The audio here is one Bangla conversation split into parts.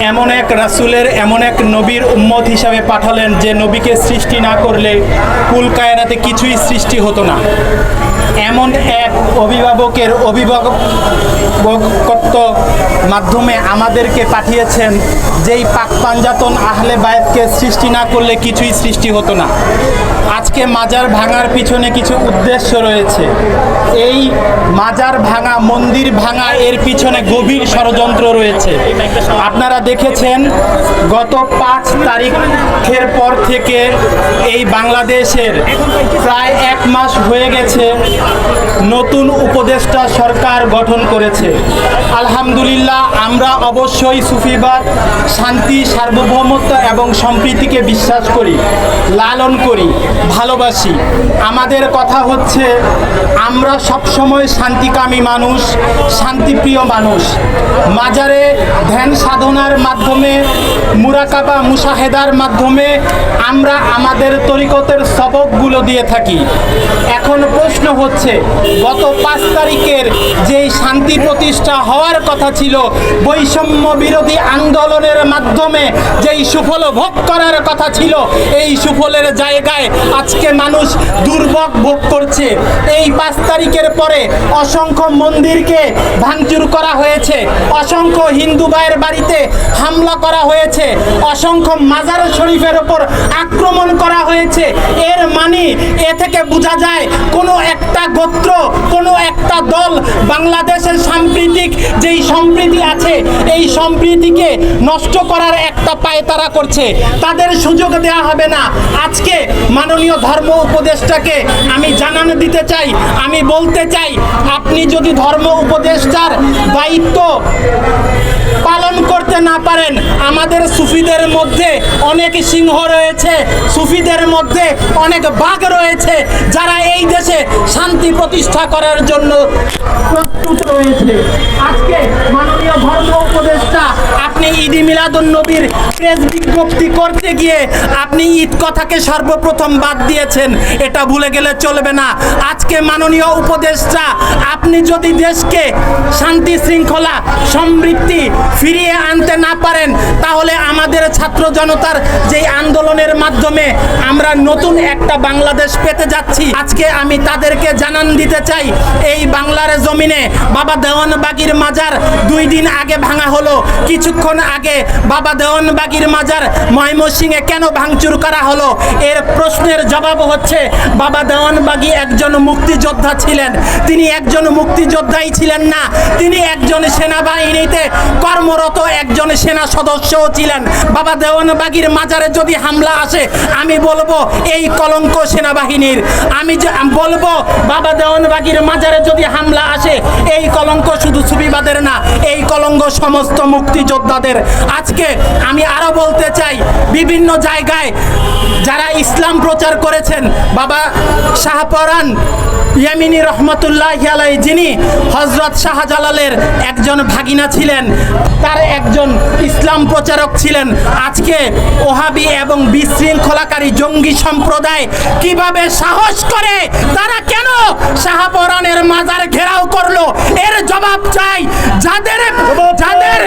এমন এক রাসুলের, এমন এক নবীর উম্মত হিসাবে পাঠালেন যে নবীকে সৃষ্টি না করলে কুল কায়নাতে কিছুই সৃষ্টি হতো না। এমন এক অভিভাবকের অভিভাবকত্ব মাধ্যমে আমাদেরকে পাঠিয়েছেন, যেই পাক পাঞ্জাতন আহলে বায়েতকে সৃষ্টি না করলে কিছুই সৃষ্টি হতো না। আজকে মাজার ভাঙার পিছনে কিছু উদ্দেশ্য রয়েছে। এই মাজার ভাঙা, মন্দির ভাঙা এর পিছনে গভীর ষড়যন্ত্র রয়েছে। আপনারা দেখেছেন, গত পাঁচ তারিখের পর থেকে এই বাংলাদেশের প্রায় এক মাস হয়ে গেছে নতুন উপদেষ্টা সরকার গঠন করেছে। আলহামদুলিল্লাহ, আমরা অবশ্যই সুফিবাদ, শান্তি, সার্বভৌমত্ব এবং সম্প্রীতিকে বিশ্বাস করি, লালন করি, ভালোবাসি। আমাদের কথা হচ্ছে, আমরা সবসময় শান্তিকামী মানুষ, শান্তিপ্রিয় মানুষ। মাজারে ধ্যান সাধনার মাধ্যমে, মুরাকাবা মুসাহেদার মাধ্যমে আমরা আমাদের তরিকতের সবকগুলো দিয়ে থাকি। এখন প্রশ্ন হচ্ছে গত পাঁচ তারিখের যেই শান্তি প্রতিষ্ঠা হওয়ার কথা ছিল, বৈষম্য বিরোধী আন্দোলনের মাধ্যমে যেই সুফল ভোগ করার কথা ছিল, এই সুফলের জায়গায় আজকে মানুষ দুর্ভোগ ভোগ করছে। এই পাঁচ তারিখের পরে অসংখ্য মন্দিরকে ভাঙচুর করা হয়েছে, অসংখ্য হিন্দু ভাইয়ের বাড়িতে হামলা করা হয়েছে, অসংখ্য মাজার শরীফের ওপর আক্রমণ করা হয়েছে। এর মানে এ থেকে বোঝা যায়, কোনো একটা গোত্র, কোনো একটা দল বাংলাদেশের সাম্প্রতিক যেই সম্প্রীতি আছে, এই সম্প্রীতিকে নষ্ট করার একটা পায়তারা করছে। তাদের সুযোগ দেওয়া হবে না। আজকে মাননীয় ধর্ম উপদেষ্টাকে আমি জানান দিতে চাই, আমি বলতে চাই, আপনি যদি ধর্ম উপদেষ্টার দায়িত্ব পালন না পারেন। আমাদের সুফিদের মধ্যে অনেক সিংহ রয়েছে। সুফিদের মধ্যে অনেক বাঘ রয়েছে। যারা এই দেশে শান্তি প্রতিষ্ঠা করার জন্য প্রস্তুত রয়েছে। আজকে মাননীয় ধর্ম ঈদ মিলাদুন নবীর প্রেস বিজ্ঞপ্তি করতে গিয়ে আপনি ঈদ কথাকে সর্বপ্রথম বাদ দিয়েছেন। এটা ভুলে গেলে চলবে না। আজকে মাননীয় উপদেষ্টা, আপনি যদি দেশকে শান্তি, শৃঙ্খলা, সমৃদ্ধি ফিরিয়ে আনতে না পারেন, তাহলে আমাদের ছাত্র জনতার যেই আন্দোলনের মাধ্যমে আমরা নতুন একটা বাংলাদেশ পেতে যাচ্ছি, আজকে আমি তাদেরকে জানান দিতে চাই, এই বাংলার জমিনে বাবা দেওয়ানবাগির মাজার দুই দিন আগে ভাঙা হলো। কিছুক্ষণ আগে বাবা দেওয়ানবাগির মাজার ময়মনসিংহে কেন ভাঙচুর করা হলো? এর প্রশ্নের জবাব হচ্ছে, বাবা দেওয়ানবাগি একজন মুক্তিযোদ্ধা ছিলেন। তিনি একজন মুক্তিযোদ্ধাই ছিলেন না, তিনি একজন সেনাবাহিনীতে কর্মরত, একজন সেনা সদস্যও ছিলেন। বাবা দেওয়ানবাগির মাজারে যদি হামলা আসে, আমি বলব এই কলঙ্ক সেনাবাহিনীর। আমি বলব, বাবা দেওয়ানবাগির মাজারে যদি হামলা আসে এই কলঙ্ক শুধু সুবিবাদের না, এই কলঙ্ক সমস্ত মুক্তিযোদ্ধাদের। আজকে আমি আরও বলতে চাই, বিভিন্ন জায়গায় যারা ইসলাম প্রচার করেছেন, বাবা শাহপরান ইয়ামিনী রহমতুল্লাহ আলাই যিনি হজরত শাহজালালের একজন ভাগিনা ছিলেন, তার একজন ইসলাম প্রচারক ছিলেন। আজকে ওহাবি এবং বিশৃঙ্খলাকারী জঙ্গি সম্প্রদায় কীভাবে সাহস করে, তারা কেন শাহপরানের মাজার ঘেরাও করল? এর জবাব চাই। যাদের যাদের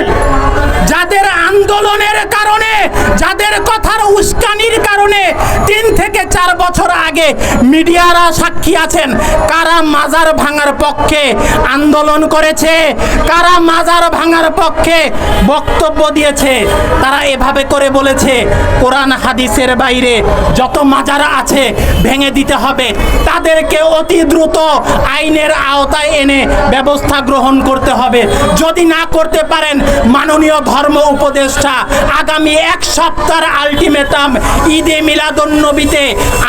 যাদের আন্দোলনের কারণে, যাদের কথার উস্কানির কারণে তিন থেকে চার বছর আগে মিডিয়ারা সাক্ষী আছেন, কারা মাজার ভাঙার পক্ষে আন্দোলন করেছে, কারা মাজার ভাঙার পক্ষে বক্তব্য দিয়েছে, তারা এভাবে করে বলেছে, কোরআন হাদিসের বাইরে যত মাজার আছে ভেঙে দিতে হবে, তাদেরকে অতি দ্রুত আইনের আওতায় এনে ব্যবস্থা গ্রহণ করতে হবে। যদি না করতে পারেন, মাননীয় ধর্ম উপদেষ্টা, আগামী এক সপ্তাহ আলটিমেটাম ঈদে মিলাদুন নবীতে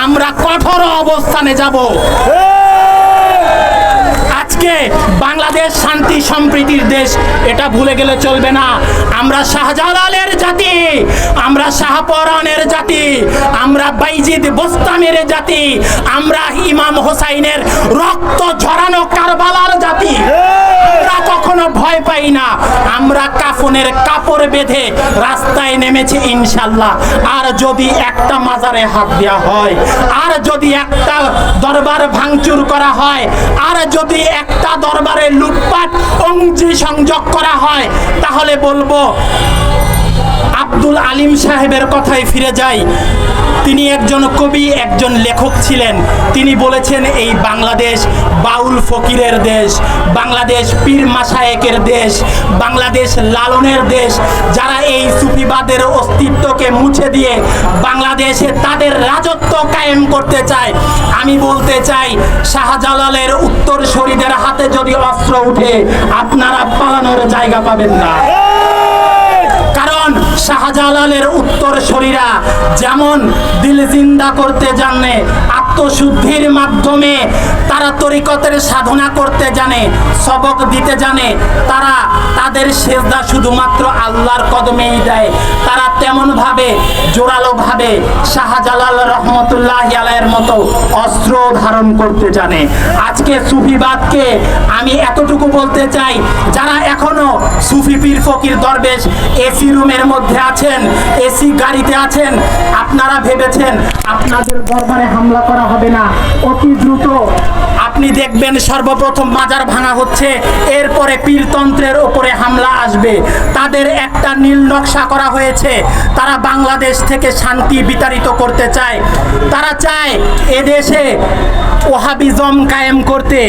আমরা কঠোর অবস্থানে যাব। আজকে বাংলাদেশ শান্তি সম্প্রীতির দেশ, এটা ভুলে গেলে চলবে না। আমরা শাহজালালের জাতি, আমরা শাহপরানের জাতি, আমরা বাইজিদ বোস্তামের জাতি, আমরা ইমাম হোসাইনের রক্ত ঝরানো কারবালার জাতি আমরা কখনো ভয় পাই না আমরা কাফনের কাপড় বেঁধে রাস্তায় নেমেছে ইনশাল্লাহ। আর যদি একটা মাজারে হাত দেওয়া হয়, আর যদি একটা দরবার ভাঙচুর করা হয়, আর যদি একটা দরবারে লুটপাট অংশী সংযোগ করা হয়, তাহলে বলব আব্দুল আলিম সাহেবের কথায় ফিরে যাই। তিনি একজন কবি, একজন লেখক ছিলেন। তিনি বলেছেন, এই বাংলাদেশ বাউল ফকিরের দেশ, বাংলাদেশ পীর মাসায়েকের দেশ, বাংলাদেশ লালনের দেশ। যারা এই সুফিবাদের অস্তিত্বকে মুছে দিয়ে বাংলাদেশে তাদের রাজত্ব কায়েম করতে চায়, আমি বলতে চাই, শাহজালালের উত্তর শরীদের হাতে যদি অস্ত্র উঠে, আপনারা পালানোর জায়গা পাবেন না। শাহজালালের উত্তর শরীরা যেমন দিল জিন্দা করতে জানে আত্মশুদ্ধির মাধ্যমে তারা তরিকতের সাধনা করতে জানে, সবক দিতে জানে। তারা তাদের সেজদা শুধুমাত্র আল্লাহর কদমেই দেয়। তারা তেমনভাবে, জোরালোভাবে শাহজালাল রহমতুল্লাহ আলাইয়ের মতো অস্ত্র ধারণ করতে জানে। আজকে সুফিবাদকে আমি এতটুকু বলতে চাই, যারা এখনও সুফি পীর ফকির দরবেশ এসি রুমের মধ্যে আছেন, এসি গাড়িতে আছেন, আপনারা ভেবেছেন আপনাদের দরবারে হামলা করা হবে? না। অতি দ্রুত। আপনি দেখবেন সর্বপ্রথম মাজার ভাঙা হচ্ছে, এরপরে পীরতন্ত্রের ওপরে হামলা আসবে। তাদের একটা নীল নকশা করা হয়েছে। তারা বাংলাদেশ থেকে শান্তি বিতাড়িত করতে চায়। তারা চায় এদেশে ওহাবিজম কায়েম করতে,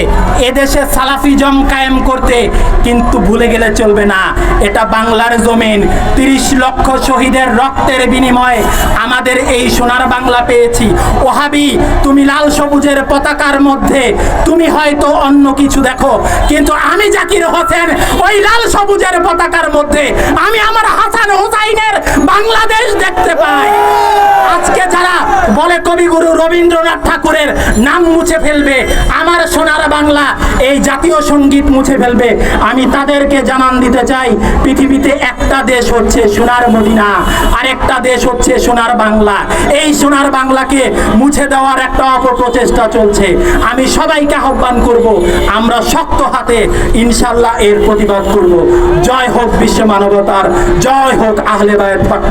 এদেশে সালাফিজম কায়েম করতে, কিন্তু ভুলে গেলে চলবে না। এটা বাংলার জমিন। তিরিশ লক্ষ শহীদের রক্তের বিনিময়ে আমাদের এই সোনার বাংলা পেয়েছি। ওহাবি, তুমি লাল সবুজের পতাকার মধ্যে, তুমি হয়তো অন্য কিছু দেখো, কিন্তু আমি জাকির হোসেন ওই লাল সবুজের পতাকার মধ্যে, আমি আমার হাসান হোসাইনের বাংলাদেশ দেখতে পাই। বলে কবিগুরু রবীন্দ্রনাথ ঠাকুরের নাম মুছে ফেলবে, আমার সোনার বাংলা এই জাতীয় সংগীত মুছে ফেলবে। আমি তাদেরকে জানান দিতে চাই, পৃথিবীতে একটা দেশ হচ্ছে সোনার মদিনা আরেকটা দেশ হচ্ছে সোনার বাংলা। এই সোনার বাংলাকে মুছে দেওয়ার একটা অপপ্রচেষ্টা চলছে। আমি সবাইকে আহ্বান করব, আমরা শক্ত হাতে ইনশাল্লাহ এর প্রতিবাদ করব। জয় হোক বিশ্ব মানবতার, জয় হোক আহলে বায়ত পাক